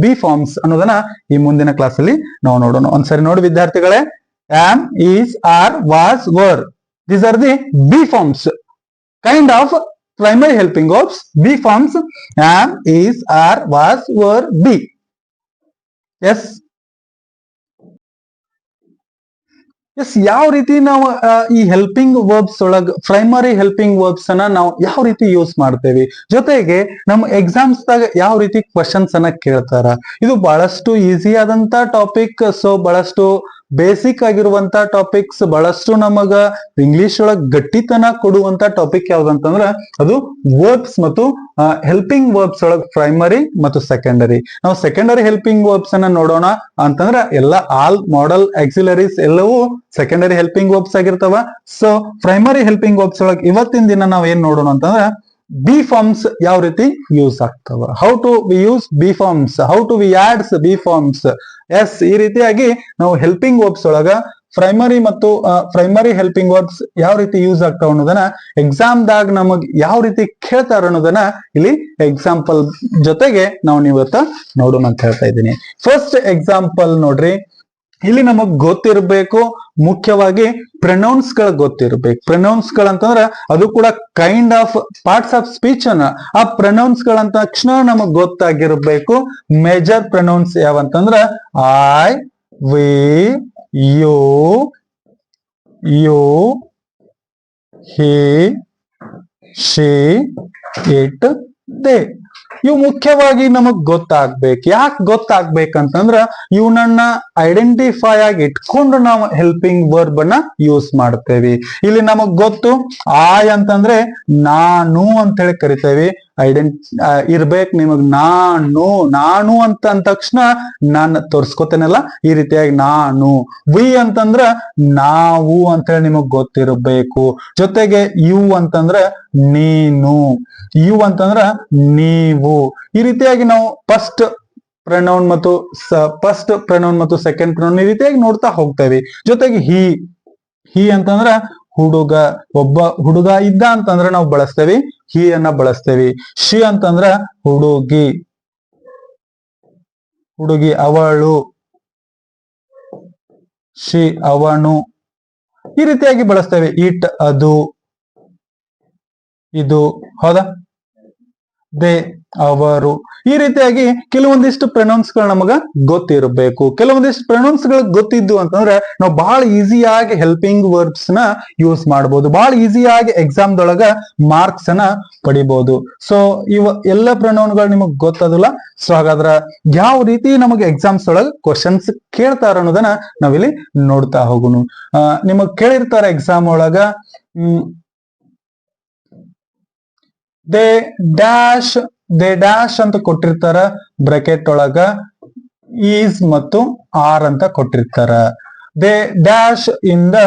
be forms ಅನ್ನೋದನ್ನ ಈ ಮುಂದಿನ ಕ್ಲಾಸ್ ಅಲ್ಲಿ ನಾವು ನೋಡೋಣ. ಒಂದ್ಸರಿ ನೋಡಿ ವಿದ್ಯಾರ್ಥಿಗಳೇ. Am is are was were these are the be forms kind of primary helping verbs be forms am is are was were be yes yes ಯಾವ ರೀತಿ ನಾವು ಈ ಹೆಲ್ಪಿಂಗ್ ವರ್ಬ್ಸ್ ಒಳಗ್ ಪ್ರೈಮರಿ ಹೆಲ್ಪಿಂಗ್ ವರ್ಬ್ಸ್ ಅನ್ನ ನಾವು ಯಾವ ರೀತಿ ಯೂಸ್ ಮಾಡ್ತೇವೆ? ಜೊತೆಗೆ ನಮ್ಮ ಎಕ್ಸಾಮ್ಸ್ ದಾಗ ಯಾವ ರೀತಿ ಕ್ವಶನ್ಸ್ ಅನ್ನ ಕೇಳ್ತಾರ? ಇದು ಬಹಳಷ್ಟು ಈಸಿ ಆದಂತ ಟಾಪಿಕ್ ಸೊ ಬಹಳಷ್ಟು ಬೇಸಿಕ್ ಆಗಿರುವಂತ ಟಾಪಿಕ್ಸ್ ಬಹಳಷ್ಟು ನಮಗ ಇಂಗ್ಲಿಷ್ ಒಳಗ್ ಗಟ್ಟಿತನ ಕೊಡುವಂತ ಟಾಪಿಕ್ ಯಾವ್ದಂತಂದ್ರ ಅದು ವರ್ಬ್ಸ್ ಮತ್ತು ಹೆಲ್ಪಿಂಗ್ ವರ್ಬ್ಸ್ ಒಳಗ್ ಪ್ರೈಮರಿ ಮತ್ತು ಸೆಕೆಂಡರಿ ನಾವು ಸೆಕೆಂಡರಿ ಹೆಲ್ಪಿಂಗ್ ವರ್ಬ್ಸ್ ಅನ್ನ ನೋಡೋಣ ಅಂತಂದ್ರ ಎಲ್ಲ ಆಲ್ ಮಾಡಲ್ ಆಕ್ಸಿಲರೀಸ್ ಎಲ್ಲವೂ ಸೆಕೆಂಡರಿ ಹೆಲ್ಪಿಂಗ್ ವರ್ಬ್ಸ್ ಆಗಿರ್ತಾವ. ಸೊ ಪ್ರೈಮರಿ ಹೆಲ್ಪಿಂಗ್ ವರ್ಬ್ಸ್ ಒಳಗ್ ಇವತ್ತಿನ ದಿನ ನಾವ್ ಏನ್ ನೋಡೋಣ ಅಂತಂದ್ರ ಬಿ ಫಾರ್ಮ್ಸ್ ಯಾವ ರೀತಿ ಯೂಸ್ ಆಗ್ತವ? How to we use be forms how to we adds be forms yes ಈ ರೀತಿಯಾಗಿ ನಾವು ಹೆಲ್ಪಿಂಗ್ ವರ್ಬ್ಸ್ ಒಳಗ ಪ್ರೈಮರಿ ಮತ್ತು ಪ್ರೈಮರಿ ಹೆಲ್ಪಿಂಗ್ ವರ್ಬ್ಸ್ ಯಾವ ರೀತಿ ಯೂಸ್ ಆಗ್ತಾವ ಅನ್ನೋದನ್ನ ಎಕ್ಸಾಮ್ ದಾಗ ನಮಗ್ ಯಾವ ರೀತಿ ಕೇಳ್ತಾರ ಅನ್ನೋದನ್ನ ಇಲ್ಲಿ ಎಕ್ಸಾಂಪಲ್ ಜೊತೆಗೆ ನಾವು ನೀವತ್ತ ನೋಡೋಣ ಅಂತ ಹೇಳ್ತಾ ಇದ್ದೀನಿ. ಫಸ್ಟ್ ಎಕ್ಸಾಂಪಲ್ ನೋಡ್ರಿ. ಇಲ್ಲಿ ನಮಗ್ ಗೊತ್ತಿರ್ಬೇಕು, ಮುಖ್ಯವಾಗಿ ಪ್ರೊನೌನ್ಸ್ಗಳ ಗೊತ್ತಿರ್ಬೇಕು. ಪ್ರೊನೌನ್ಸ್ ಗಳಂತಂದ್ರ ಅದು ಕೂಡ kind of parts of speech ಅನ್ನ. ಆ ಪ್ರೊನೌನ್ಸ್ ಗಳಂತ ತಕ್ಷಣ ನಮಗ್ ಗೊತ್ತಾಗಿರ್ಬೇಕು major pronouns ಯಾವಂತಂದ್ರ I we you you he she it they ಇವು ಮುಖ್ಯವಾಗಿ ನಮಗ್ ಗೊತ್ತಾಗ್ಬೇಕು. ಯಾಕೆ ಗೊತ್ತಾಗ್ಬೇಕಂತಂದ್ರ ಇವನನ್ನ ಐಡೆಂಟಿಫೈ ಆಗಿ ಇಟ್ಕೊಂಡು ನಾವು ಹೆಲ್ಪಿಂಗ್ ವರ್ಬ್ ಅನ್ನ ಯೂಸ್ ಮಾಡ್ತೇವಿ. ಇಲ್ಲಿ ನಮಗ್ ಗೊತ್ತು ಆಯ್ ಅಂತಂದ್ರೆ ನಾನು ಅಂತ ಹೇಳಿ ಕರಿತೇವೆ. ಐಡೆಂಟ್ ಇರ್ಬೇಕು ನಿಮಗ್ ನಾನು ನಾನು ಅಂತ ಅಂದ ತಕ್ಷಣ ನಾನು ತೋರ್ಸ್ಕೊತೇನಲ್ಲ? ಈ ರೀತಿಯಾಗಿ ನಾನು ವಿ ಅಂತಂದ್ರ ನಾವು ಅಂತ ಹೇಳಿ ನಿಮಗ್ ಗೊತ್ತಿರಬೇಕು. ಜೊತೆಗೆ ಯು ಅಂತಂದ್ರ ನೀನು ಯು ಅಂತಂದ್ರ ನೀವು. ಈ ರೀತಿಯಾಗಿ ನಾವು ಫಸ್ಟ್ ಪ್ರನೌನ್ ಮತ್ತು ಫಸ್ಟ್ ಪ್ರನೌನ್ ಮತ್ತು ಸೆಕೆಂಡ್ ಪ್ರನೌನ್ ಈ ರೀತಿಯಾಗಿ ನೋಡ್ತಾ ಹೋಗ್ತೇವೆ ಜೊತೆಗೆ ಹಿ ಹಿ ಅಂತಂದ್ರ ಹುಡುಗ, ಒಬ್ಬ ಹುಡುಗ ಇದ್ದ ಅಂತಂದ್ರೆ ನಾವು ಬಳಸ್ತೇವಿ ಹಿ ಅನ್ನ ಬಳಸ್ತೇವಿ. ಶಿ ಅಂತಂದ್ರ ಹುಡುಗಿ. ಹುಡುಗಿ ಅವಳು. ಶಿ ಅವನು. ಈ ರೀತಿಯಾಗಿ ಬಳಸ್ತೇವೆ. ಇಟ್ ಅದು. ಇದು. ಹೌದಾ? ದೇ ಅವರು. ಈ ರೀತಿಯಾಗಿ ಕೆಲವೊಂದಿಷ್ಟು ಪ್ರನೌನ್ಸ್ಗಳು ನಮಗ ಗೊತ್ತಿರಬೇಕು. ಕೆಲವೊಂದಿಷ್ಟು ಪ್ರನೌನ್ಸ್ಗಳು ಗೊತ್ತಿದ್ದು ಅಂತಂದ್ರೆ ನಾವು ಬಹಳ ಈಸಿಯಾಗಿ ಹೆಲ್ಪಿಂಗ್ ವರ್ಬ್ಸ್ನ ಯೂಸ್ ಮಾಡಬಹುದು ಬಹಳ ಈಸಿಯಾಗಿ ಎಕ್ಸಾಮ್ ದೊಳಗ ಮಾರ್ಕ್ಸ್ ಅನ್ನ ಪಡಿಬಹುದು ಸೊ ಇವ ಎಲ್ಲ ಪ್ರನೌನ್ಗಳು ನಿಮಗ್ ಗೊತ್ತದಲ್ಲ? ಸೊ ಹಾಗಾದ್ರ ಯಾವ ರೀತಿ ನಮಗೆ ಎಕ್ಸಾಮ್ಸ್ ಒಳಗ ಕ್ವಶನ್ಸ್ ಕೇಳ್ತಾರ ಅನ್ನೋದನ್ನ ನಾವಿಲ್ಲಿ ನೋಡ್ತಾ ಹೋಗುನು. ನಿಮಗ್ ಕೇಳಿರ್ತಾರ ಎಕ್ಸಾಮ್ ಒಳಗ ದೇ ಡ್ಯಾಶ್ ದೇ ಡ್ಯಾಶ್ ಅಂತ ಕೊಟ್ಟಿರ್ತಾರ ಬ್ರಕೆಟ್ ಒಳಗ ಈಸ್ ಮತ್ತು ಆರ್ ಅಂತ ಕೊಟ್ಟಿರ್ತಾರ. They dash in the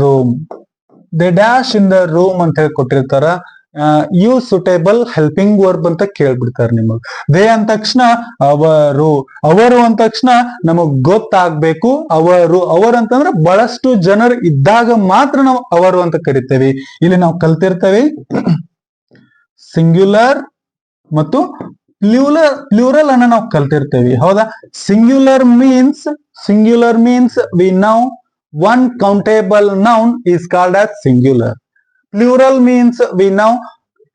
room they dash in the room ಅಂತ ಹೇಳಿ ಕೊಟ್ಟಿರ್ತಾರ. ಯು ಸುಟೇಬಲ್ ಹೆಲ್ಪಿಂಗ್ ವರ್ಬ್ ಅಂತ ಕೇಳ್ಬಿಡ್ತಾರೆ ನಿಮಗ್. ದೇ ಅಂದ ತಕ್ಷಣ ಅವರು. ಅವರು ಅಂದ ತಕ್ಷಣ ನಮಗ್ ಗೊತ್ತಾಗ್ಬೇಕು ಅವರು. ಅವರು ಅಂತಂದ್ರೆ ಬಹಳಷ್ಟು ಜನರು ಇದ್ದಾಗ ಮಾತ್ರ ನಾವು ಅವರು ಅಂತ ಕರಿತೇವಿ. ಇಲ್ಲಿ ನಾವು ಕಲ್ತಿರ್ತೇವೆ. ಸಿಂಗ್ಯುಲರ್ ಮತ್ತು ಪ್ಲ್ಯೂಲರ್ ಪ್ಲೂರಲ್ ಅನ್ನ ನಾವು ಕಲ್ತಿರ್ತೇವೆ. ಹೌದಾ? Singular means singular means we know one countable noun is called as singular plural means we know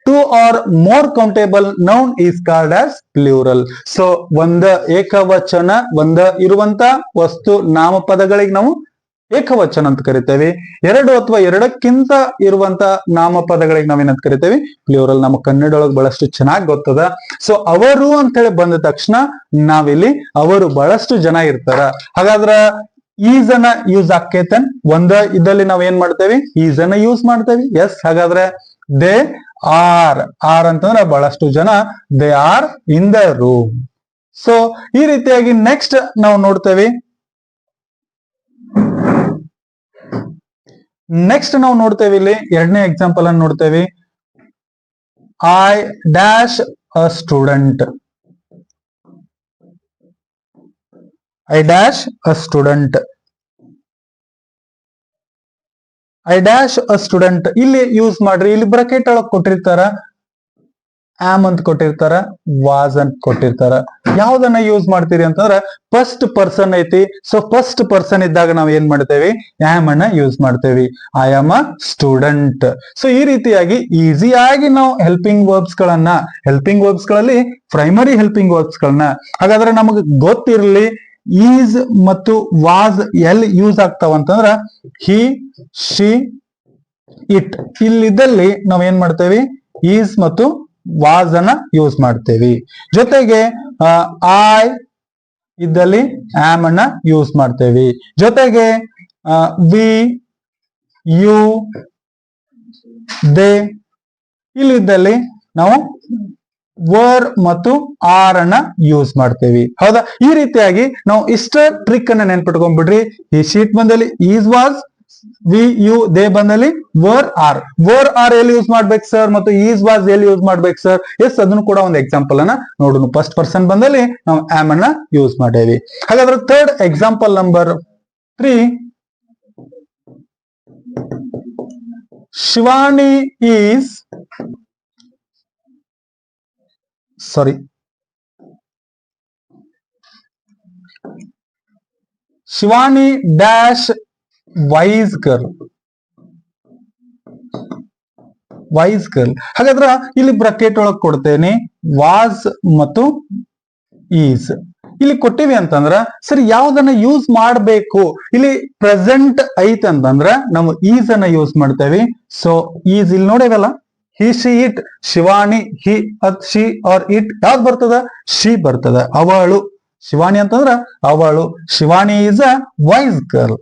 two or more countable noun is called as plural so ಒಂದ ಏಕವಚನ, ಒಂದ ಇರುವಂತ ವಸ್ತು ನಾಮಪದಗಳಿಗೆ ನಾವು ಏಕವಚನ ಅಂತ ಕರಿತೇವೆ. ಎರಡು ಅಥವಾ ಎರಡಕ್ಕಿಂತ ಇರುವಂತ ನಾಮಪದಗಳಿಗೆ ನಾವೇನಂತ ಕರಿತೇವೆ? ಪ್ಲೂರಲ್ ನಮ್ಮ ಕನ್ನಡ ಒಳಗೆ ಬಹಳಷ್ಟು ಚೆನ್ನಾಗಿ ಗೊತ್ತದ. ಸೊ ಅವರು ಅಂತ ಹೇಳಿ ಬಂದ ತಕ್ಷಣ ನಾವಿಲ್ಲಿ ಅವರು ಬಹಳಷ್ಟು ಜನ ಇರ್ತಾರ. ಹಾಗಾದ್ರ ಈಸ್ ಅನ್ನ ಯೂಸ್ ಆಕೇತನ್ ಒಂದ ಇದ್ದಲ್ಲಿ ನಾವ್ ಏನ್ ಮಾಡ್ತೇವೆ? ಈಸ್ ಅನ್ನ ಯೂಸ್ ಮಾಡ್ತೇವೆ. ಎಸ್ ಹಾಗಾದ್ರೆ ದೇ ಆರ್ ಆರ್ ಅಂತಂದ್ರೆ ಬಹಳಷ್ಟು ಜನ they are in the room so ಈ ರೀತಿಯಾಗಿ ನೆಕ್ಸ್ಟ್ ನಾವು ನೋಡ್ತೇವೆ. ನೆಕ್ಸ್ಟ್ ನಾವು ನೋಡ್ತೇವೆ ಇಲ್ಲಿ ಎರಡನೇ ಎಕ್ಸಾಂಪಲ್ ಅನ್ನು ನೋಡ್ತೇವೆ. I dash a student I dash a student I dash a student ಇಲ್ಲಿ ಯೂಸ್ ಮಾಡ್ರಿ. ಇಲ್ಲಿ ಬ್ರಕೆಟ್ ಒಳಗೆ ಕೊಟ್ಟಿರ್ತಾರ. ಆಮ್ ಅಂತ ಕೊಟ್ಟಿರ್ತಾರ ವಾಸ್ ಅಂತ ಕೊಟ್ಟಿರ್ತಾರ. ಯಾವ್ದನ್ನ ಯೂಸ್ ಮಾಡ್ತೀರಿ ಅಂತಂದ್ರ ಫಸ್ಟ್ ಪರ್ಸನ್ ಐತಿ. ಸೊ ಫಸ್ಟ್ ಪರ್ಸನ್ ಇದ್ದಾಗ ನಾವ್ ಏನ್ ಮಾಡ್ತೇವಿ? ಆಮ್ ಅನ್ನ ಯೂಸ್ ಮಾಡ್ತೇವಿ. I am a student so ಈ ರೀತಿಯಾಗಿ ಈಸಿಯಾಗಿ ನಾವು ಹೆಲ್ಪಿಂಗ್ ವರ್ಬ್ಸ್ ಗಳನ್ನ ಹೆಲ್ಪಿಂಗ್ ವರ್ಬ್ಸ್ಗಳಲ್ಲಿ ಪ್ರೈಮರಿ ಹೆಲ್ಪಿಂಗ್ ವರ್ಬ್ಸ್ ಗಳನ್ನ. ಹಾಗಾದ್ರೆ ನಮಗ್ ಗೊತ್ತಿರ್ಲಿ ಈಸ್ ಮತ್ತು ವಾಸ್ ಎಲ್ ಯೂಸ್ ಆಗ್ತಾವ ಅಂತಂದ್ರ ಹಿ ಶಿ ಇಟ್ ಇಲ್ಲಿದ್ದಲ್ಲಿ ನಾವ್ ಏನ್ ಮಾಡ್ತೇವಿ? ಈಸ್ ಮತ್ತು ವಾಸ್ ಅನ್ನ ಯೂಸ್ ಮಾಡ್ತೇವೆ. ಜೊತೆಗೆ ಐ ಇದ್ದಲ್ಲಿ ಆಮ್ ಅನ್ನ ಯೂಸ್ ಮಾಡ್ತೇವೆ. ಜೊತೆಗೆ ವಿ ಯು ದೇ ಇಲ್ಲಿದ್ದಲ್ಲಿ ನಾವು ವರ್ ಮತ್ತು ಆರ್ ಅನ್ನ ಯೂಸ್ ಮಾಡ್ತೇವೆ. ಹೌದಾ? ಈ ರೀತಿಯಾಗಿ ನಾವು ಇಷ್ಟ ಟ್ರಿಕ್ ಅನ್ನ ನೆನ್ಪಿಟ್ಕೊಂಡ್ಬಿಡ್ರಿ. ಈ ಶೀಟ್ ಬಂದಲ್ಲಿ is was we you they ಬಂದಲ್ಲಿ ವರ್ ಆರ್ ವರ್ ಆರ್ ಎಲ್ಲಿ ಯೂಸ್ ಮಾಡ್ಬೇಕು ಸರ್ ಮತ್ತು ಈಸ್ ವಾಸ್ ಎಲ್ಲಿ ಯೂಸ್ ಮಾಡ್ಬೇಕು ಸರ್ ಎಸ್ ಅದನ್ನು ಕೂಡ ಒಂದು ಎಕ್ಸಾಂಪಲ್ ಅನ್ನ ನೋಡೋಣ ಫಸ್ಟ್ ಪರ್ಸನ್ ಬಂದಲ್ಲಿ ನಾವು ಆಮ್ ಅನ್ನ ಯೂಸ್ ಮಾಡೇವಿ. ಹಾಗಾದ್ರೆ third example number three Shivani is sorry Shivani dash wise girl wise girl ಹಾಗಾದ್ರ ಇಲ್ಲಿ ಬ್ರಕೆಟ್ ಒಳಗ್ ಕೊಡ್ತೇನೆ ವಾಸ್ ಮತ್ತು ಈಸ್ ಇಲ್ಲಿ ಕೊಟ್ಟಿವಿ ಅಂತಂದ್ರ ಸರಿ ಯಾವ್ದನ್ನ ಯೂಸ್ ಮಾಡಬೇಕು? ಇಲ್ಲಿ ಪ್ರೆಸೆಂಟ್ ಐತ್ ಅಂತಂದ್ರ ನಾವು ಈಸ್ ಅನ್ನ ಯೂಸ್ ಮಾಡ್ತೇವೆ. ಸೊ ಈಸ್ ಇಲ್ಲಿ ನೋಡೇವಲ್ಲ? He she it Shivani he ಅತ್ ಶಿ ಆರ್ ಇಟ್ ಯಾವ್ದು ಬರ್ತದ? ಶಿ ಬರ್ತದ. ಅವಳು. ಶಿವಾನಿ ಅಂತಂದ್ರ ಅವಳು. Shivani is a wise girl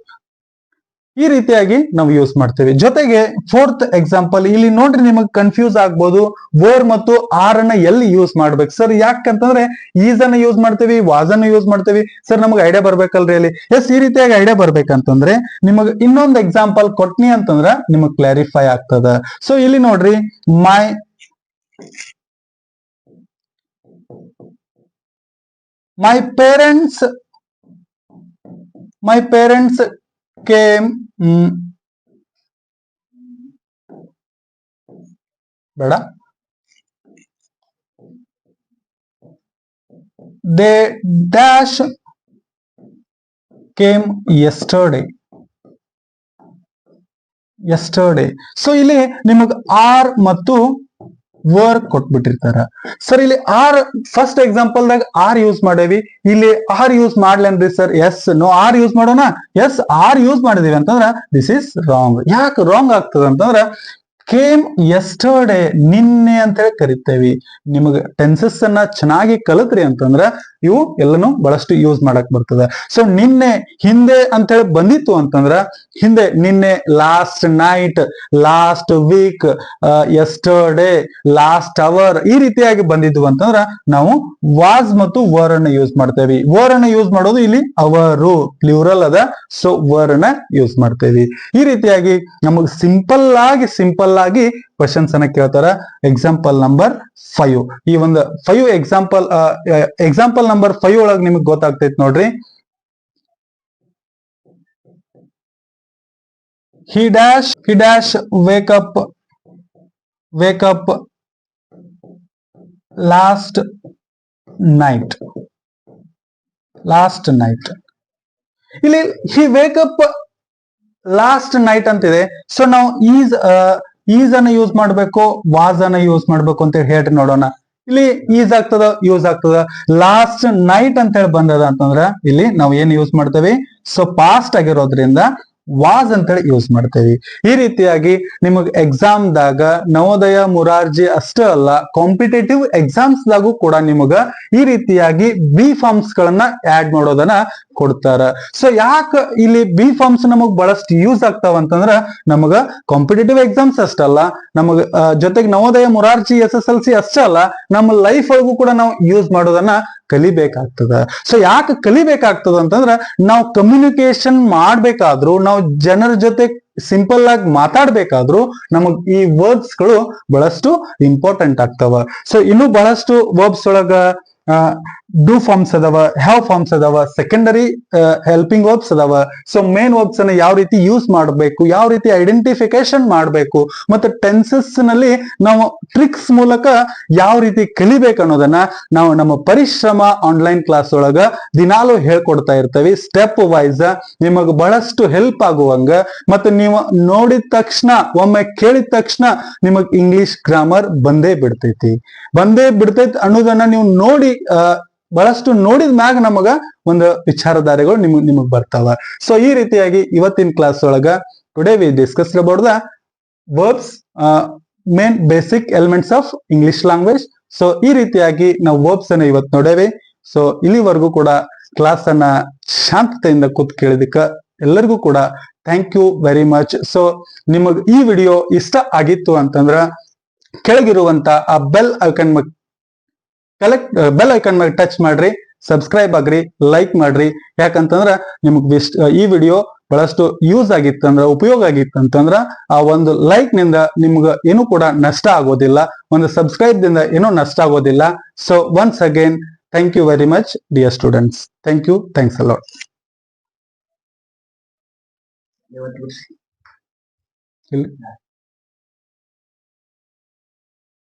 ಈ ರೀತಿಯಾಗಿ ನಾವು ಯೂಸ್ ಮಾಡ್ತೇವೆ. ಜೊತೆಗೆ ಫೋರ್ತ್ ಎಕ್ಸಾಂಪಲ್ ಇಲ್ಲಿ ನೋಡ್ರಿ ನಿಮಗೆ ಕನ್ಫ್ಯೂಸ್ ಆಗ್ಬೋದು. ವೋರ್ ಮತ್ತು ಆರ್ ಅನ್ನ ಎಲ್ಲಿ ಯೂಸ್ ಮಾಡ್ಬೇಕು? ಸರ್ ಯಾಕಂತಂದ್ರೆ ಈಸ್ ಅನ್ನ ಯೂಸ್ ಮಾಡ್ತೇವಿ ವಾಸ್ ಅನ್ನ ಯೂಸ್ ಮಾಡ್ತೇವಿ. ಸರ್ ನಮಗೆ ಐಡಿಯಾ ಬರ್ಬೇಕಲ್ರಿ ಅಲ್ಲಿ. ಎಸ್ ಈ ರೀತಿಯಾಗಿ ಐಡಿಯಾ ಬರ್ಬೇಕಂತಂದ್ರೆ ನಿಮಗೆ ಇನ್ನೊಂದು ಎಕ್ಸಾಂಪಲ್ ಕೊಟ್ನಿ ಅಂತಂದ್ರ ನಿಮಗ್ ಕ್ಲಾರಿಫೈ ಆಗ್ತದ. ಸೊ ಇಲ್ಲಿ ನೋಡ್ರಿ my my parents my parents came ಬೇಡ they dash came yesterday yesterday so ಇಲ್ಲಿ ನಿಮಗ್ ಆರ್ ಮತ್ತು ವರ್ ಕೊಟ್ಬಿಟ್ಟಿರ್ತಾರ. ಸರ್ ಇಲ್ಲಿ ಆರ್ ಫಸ್ಟ್ ಎಕ್ಸಾಂಪಲ್ ದಾಗ ಆರ್ ಯೂಸ್ ಮಾಡೇವಿ. ಇಲ್ಲಿ are use ಮಾಡ್ಲೇನ್ರಿ sir yes no are use ಮಾಡೋಣ? ಎಸ್ ಆರ್ ಯೂಸ್ ಮಾಡಿದೀವಿ ಅಂತಂದ್ರ ದಿಸ್ ಇಸ್ ರಾಂಗ್ ಯಾಕೆ ರಾಂಗ್ ಆಗ್ತದೆ ಅಂತಂದ್ರ ಕೇಮ್ ಎಸ್ಟರ್ಡೇ ನಿನ್ನೆ ಅಂತ ಹೇಳಿ ಕರಿತೇವಿ. ನಿಮಗೆ ಟೆನ್ಸಸ್ ಅನ್ನ ಚೆನ್ನಾಗಿ ಕಲಿತ್ರಿ ಅಂತಂದ್ರ ಇವು ಎಲ್ಲಾನು ಬಹಳಷ್ಟು ಯೂಸ್ ಮಾಡಕ್ ಬರ್ತದೆ. ಸೊ ನಿನ್ನೆ ಹಿಂದೆ ಅಂತ ಹೇಳಿ ಬಂದಿತ್ತು ಅಂತಂದ್ರ, ಹಿಂದೆ ನಿನ್ನೆ last night last week yesterday last hour ಈ ರೀತಿಯಾಗಿ ಬಂದಿದ್ವು ಅಂತಂದ್ರ, ನಾವು ವಾಸ್ ಮತ್ತು ವರ್ ಅನ್ನ ಯೂಸ್ ಮಾಡ್ತೇವೆ. ವರ್ ಅನ್ನ ಯೂಸ್ ಮಾಡೋದು ಇಲ್ಲಿ ಅವರು ಪ್ಲೂರಲ್ ಅದ. ಸೊ ವರ್ ಅನ್ನ ಯೂಸ್ ಮಾಡ್ತೇವಿ. ಈ ರೀತಿಯಾಗಿ ನಮಗ್ ಸಿಂಪಲ್ ಆಗಿ ಸಿಂಪಲ್ ಆಗಿ ಕ್ವಶನ್ಸ್ ಅನ್ನ ಕೇಳ್ತಾರ. ಎಕ್ಸಾಂಪಲ್ ನಂಬರ್ ಫೈವ್ ಈ ಒಂದು five example example number five ಒಳಗ್ ನಿಮಗ್ ಗೊತ್ತಾಗ್ತೈತಿ ನೋಡ್ರಿ. He dash he dash wake up wake up last night last night ಇಲ್ಲಿ he wake up last night ಅಂತಿದೆ. ಸೊ ನಾವು ಈಸ್ ಈಸ್ ಅನ್ನ ಯೂಸ್ ಮಾಡ್ಬೇಕು ವಾಸ್ ಅನ್ನ ಯೂಸ್ ಮಾಡ್ಬೇಕು ಅಂತ ಹೇಳಿ ನೋಡೋಣ. ಇಲ್ಲಿ ಈಸ್ ಆಗ್ತದ ಯೂಸ್ ಆಗ್ತದ? ಲಾಸ್ಟ್ ನೈಟ್ ಅಂತ ಹೇಳಿ ಬಂದದ ಅಂತಂದ್ರ ಇಲ್ಲಿ ನಾವು ಏನ್ ಯೂಸ್ ಮಾಡ್ತೇವೆ? ಸೊ ಪಾಸ್ಟ್ ಆಗಿರೋದ್ರಿಂದ ವಾಸ್ ಅಂತೇಳಿ ಯೂಸ್ ಮಾಡ್ತೇವೆ. ಈ ರೀತಿಯಾಗಿ ನಿಮಗೆ ಎಕ್ಸಾಮ್ ದಾಗ ನವೋದಯ, ಮುರಾರ್ಜಿ ಅಷ್ಟೇ ಅಲ್ಲ ಕಾಂಪಿಟೇಟಿವ್ ಎಕ್ಸಾಮ್ಸ್ ದಾಗೂ ಕೂಡ ನಿಮಗ ಈ ರೀತಿಯಾಗಿ ಬಿ ಫಾರ್ಮ್ಸ್ ಗಳನ್ನ ಆಡ್ ಮಾಡೋದನ್ನ ಕೊಡ್ತಾರ. ಸೊ ಯಾಕ ಇಲ್ಲಿ ಬಿ ಫಾರ್ಮ್ಸ್ ನಮಗ್ ಬಹಳಷ್ಟು ಯೂಸ್ ಆಗ್ತಾವ ಅಂತಂದ್ರ ನಮಗ ಕಾಂಪಿಟೇಟಿವ್ ಎಕ್ಸಾಮ್ಸ್ ಅಷ್ಟಲ್ಲ ನಮಗ ಜೊತೆಗೆ Navodaya, Murarji S S L C ಅಷ್ಟೇ ಅಲ್ಲ, ನಮ್ಮ ಲೈಫ್ ಒಳಗೂ ಕೂಡ ನಾವು ಯೂಸ್ ಮಾಡೋದನ್ನ ಕಲಿಬೇಕಾಗ್ತದ. ಸೊ ಯಾಕೆ ಕಲಿಬೇಕಾಗ್ತದ ಅಂತಂದ್ರ ನಾವು ಕಮ್ಯುನಿಕೇಶನ್ ಮಾಡ್ಬೇಕಾದ್ರೂ, ನಾವು ಜನರ ಜೊತೆ ಸಿಂಪಲ್ ಆಗಿ ಮಾತಾಡ್ಬೇಕಾದ್ರೂ ನಮಗ್ ಈ ವರ್ಡ್ಸ್ಗಳು ಬಹಳಷ್ಟು ಇಂಪಾರ್ಟೆಂಟ್ ಆಗ್ತಾವ. ಸೊ ಇನ್ನು ಬಹಳಷ್ಟು ವರ್ಬ್ಸ್ ಒಳಗ ಡೂ ಫಾರ್ಮ್ಸ್ ಅದಾವ ಹ್ಯಾವ್ ಫಾರ್ಮ್ಸ್ ಅದಾವ ಸೆಕೆಂಡರಿ ಹೆಲ್ಪಿಂಗ್ ವರ್ಬ್ಸ್ ಅದಾವ. ಸೊ ಮೇನ್ ವರ್ಬ್ಸ್ ಅನ್ನ ಯಾವ ರೀತಿ ಯೂಸ್ ಮಾಡಬೇಕು ಯಾವ ರೀತಿ ಐಡೆಂಟಿಫಿಕೇಶನ್ ಮಾಡಬೇಕು ಮತ್ತೆ ಟೆನ್ಸಸ್ನಲ್ಲಿ ನಾವು ಟ್ರಿಕ್ಸ್ ಮೂಲಕ ಯಾವ ರೀತಿ ಕಲಿಬೇಕು ಅನ್ನೋದನ್ನ ನಾವು ನಮ್ಮ ಪರಿಶ್ರಮ ಆನ್ಲೈನ್ ಕ್ಲಾಸ್ ಒಳಗ ದಿನಾಲು ಹೇಳ್ಕೊಡ್ತಾ ಇರ್ತೇವೆ. ಸ್ಟೆಪ್ ವೈಸ್ ನಿಮಗ್ ಬಹಳಷ್ಟು ಹೆಲ್ಪ್ ಆಗುವಂಗ ಮತ್ತೆ ನೀವು ನೋಡಿದ ತಕ್ಷಣ ಒಮ್ಮೆ ಕೇಳಿದ ತಕ್ಷಣ ನಿಮಗ್ ಇಂಗ್ಲಿಷ್ ಗ್ರಾಮರ್ ಬಂದೇ ಬಿಡ್ತೈತಿ. ಬಂದೇ ಬಿಡ್ತೈತಿ ಅನ್ನೋದನ್ನ ನೀವು ನೋಡಿ ಆ, ಬಹಳಷ್ಟು ನೋಡಿದ ಮ್ಯಾಗ ನಮಗ ಒಂದು ವಿಚಾರಧಾರೆಗಳು ನಿಮ್, ನಿಮಗ್ ಬರ್ತಾವ. ಸೊ ಈ ರೀತಿಯಾಗಿ ಇವತ್ತಿನ ಕ್ಲಾಸ್ ಒಳಗ today we discuss about the verbs main basic elements of English language so ಈ ರೀತಿಯಾಗಿ ನಾವು ವರ್ಬ್ಸ್ ಅನ್ನ ಇವತ್ತು ನೋಡೇವೆ. ಸೊ ಇಲ್ಲಿವರೆಗೂ ಕೂಡ ಕ್ಲಾಸ್ ಅನ್ನ ಶಾಂತತೆಯಿಂದ ಕೂತ್ ಕೇಳಿದಕ್ಕ ಎಲ್ಲರಿಗೂ ಕೂಡ thank you very much so ನಿಮಗ್ ಈ ವಿಡಿಯೋ ಇಷ್ಟ ಆಗಿತ್ತು ಅಂತಂದ್ರ ಕೆಳಗಿರುವಂತ ಆ bell icon collect bell icon ಮೇಲೆ ಟಚ್ ಮಾಡ್ರಿ ಸಬ್ಸ್ಕ್ರೈಬ್ ಆಗ್ರಿ ಲೈಕ್ ಮಾಡ್ರಿ. ಯಾಕಂತಂದ್ರ ನಿಮ್ಗೆ ಈ ವಿಡಿಯೋ ಬಹಳಷ್ಟು ಯೂಸ್ ಆಗಿತ್ತಂದ್ರ ಉಪಯೋಗ ಆಗಿತ್ತಂತಂದ್ರ ಆ ಒಂದು ಲೈಕ್ನಿಂದ ನಿಮ್ಗ ಏನು ಕೂಡ ನಷ್ಟ ಆಗೋದಿಲ್ಲ. ಒಂದು ಸಬ್ಸ್ಕ್ರೈಬ್ ದಿಂದ ಏನೂ ನಷ್ಟ ಆಗೋದಿಲ್ಲ. So once again thank you very much dear students thank you thanks a lot ಇಲ್ಲಿ